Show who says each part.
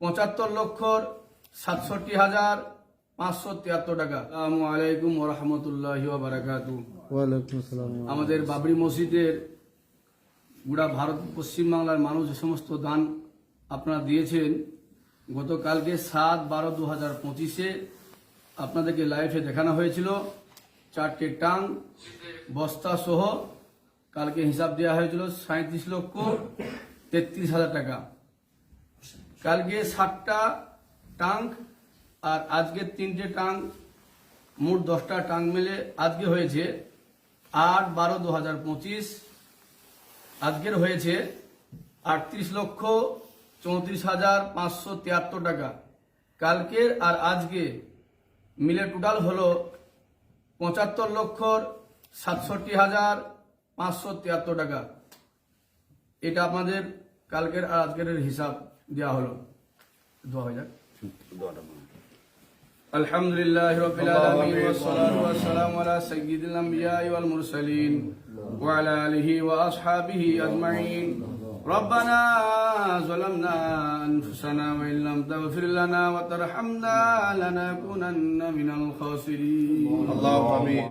Speaker 1: পঁচাত্তর লক্ষর সাতষট্টি হাজার পাঁচশো তিয়াত্তর টাকা। আসসালামু আলাইকুম রহমতুল্লাহ বারাকাতু। আমাদের বাবরি মসজিদের গোড়া ভারত পশ্চিমবাংলার মানুষ যে সমস্ত দান আপনারা দিয়েছেন গতকালকে সাত বারো দু হাজার পঁচিশে আপনাদেরকে লাইভে দেখানো হয়েছিল। চারটে টাং বস্তা সহ কালকে হিসাব দেওয়া হয়েছিল সাঁত্রিশ লক্ষ তেত্রিশ হাজার টাকা। কালকে ষাটটা টাঙ্ক আর আজকে তিনটে টাঙ্ক, মোট দশটা টাঙ্ক মিলে আজকে হয়েছে আট বারো দু হাজার পঁচিশ। আজকের হয়েছে আটত্রিশ লক্ষ চৌত্রিশ হাজার পাঁচশো তিয়াত্তর টাকা। কালকের আর আজকে মিলে টোটাল হলো পঁচাত্তর লক্ষর সাতষট্টি হাজার পাঁচশো তিয়াত্তর টাকা। এটা আপনাদের কালকের আর আজকের হিসাব। দেওয়া হলো দোয়া হয়ে যাক الحمد لله رب العالمين والصلاة والسلام على سيد الأنبياء والمرسلين وعلى آله وأصحابه أجمعين ربنا ظلمنا أنفسنا وإن لم تغفر لنا وترحمنا لنكونن من الخاسرين
Speaker 2: اللهم امين